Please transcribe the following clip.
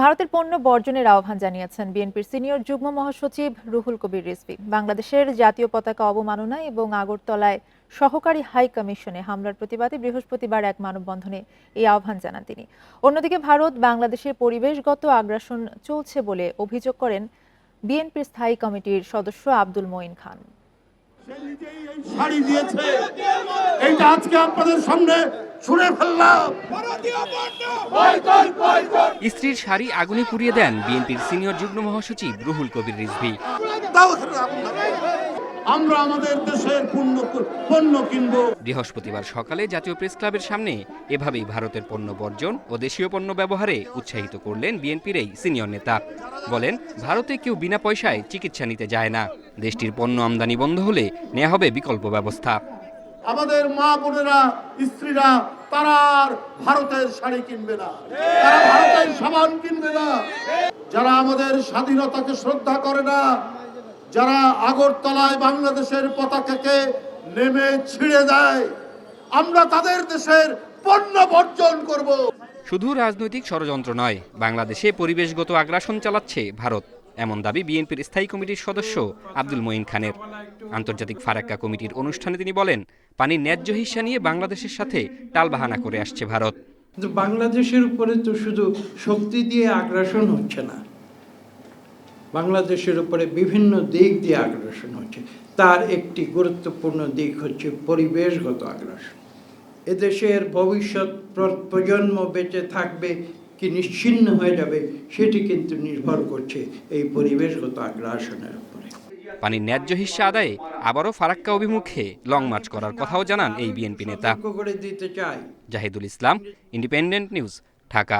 ভারতের পণ্য বর্জনের আহ্বান জানিয়েছেন বিএনপির সিনিয়র যুগ্ম মহাসচিব রুহুল কবির রিজভী। বাংলাদেশের জাতীয় পতাকা অবমাননা এবং আগরতলায় সহকারী হাই কমিশনে হামলার প্রতিবাদে বৃহস্পতিবার এক মানববন্ধনে এই আহ্বান জানান তিনি। অন্যদিকে ভারত বাংলাদেশের পরিবেশগত আগ্রাসন চলছে বলে অভিযোগ করেন বিএনপির স্থায়ী কমিটির সদস্য আব্দুল মঈন খান। এই শাড়ি দিয়েছে। এইটা আজকে আপনাদের সামনে শুনে ফেললাম। স্ত্রীর শাড়ি আগুনে পুড়িয়ে দেন বিএনপির সিনিয়র যুগ্ম মহাসচিব রুহুল কবির রিজভী। আমরা আমাদের দেশের পণ্য পণ্য কিনবো। বৃহস্পতিবার সকালে জাতীয় প্রেস ক্লাবের সামনে এভাবেই ভারতের পণ্য বর্জন ও দেশীয় পণ্য ব্যবহারে উৎসাহিত করলেন বিএনপির এই সিনিয়র নেতা। বলেন ভারতে কেউ বিনা পয়সায় চিকিৎসা নিতে যায় না। দেশটির পণ্য আমদানি বন্ধ হলে নেওয়া হবে বিকল্প ব্যবস্থা। আমাদের মা বোনেরা স্ত্রীরা তারা আর ভারতের শাড়ি কিনবে না। তারা ভারতের সাবান কিনবে না। যারা আমাদের স্বাধীনতাকে শ্রদ্ধা করে না, যারা আগরতলায় বাংলাদেশের পতাকাকে নেমে ছিঁড়ে দেয়, আমরা তাদের দেশের পণ্য বর্জন করব। শুধু রাজনৈতিক ষড়যন্ত্র নয়, বাংলাদেশে পরিবেশগত আগ্রাসন চালাচ্ছে ভারত। এমন দাবি বিএনপির স্থায়ী কমিটির সদস্য আব্দুল মঈন খানের। আন্তর্জাতিক ফারাক্কা কমিটির অনুষ্ঠানে তিনি বলেন, পানির ন্যায্য হিস্সা নিয়ে বাংলাদেশের সাথে টালবাহানা করে আসছে ভারত। বাংলাদেশের উপরে তো শুধু শক্তি দিয়ে আগ্রাসন হচ্ছে না, বাংলাদেশের উপরে বিভিন্ন দিক দিয়ে আগ্রাসন হচ্ছে। তার একটি গুরুত্বপূর্ণ দিক হচ্ছে পরিবেশগত আগ্রাসন। এদেশের ভবিষ্যৎ প্রজন্ম বেঁচে থাকবে কি নিশ্চিন্ন হয়ে যাবে সেটি কিন্তু নির্ভর করছে এই পরিবেশগত আগ্রাসনের উপরে। পানির ন্যায্য হিস্সা আদায়ে আবারও ফারাক্কা অভিমুখে লং মার্চ করার কথাও জানান এই বিএনপি নেতা। Zahidul Islam Independent News Dhaka.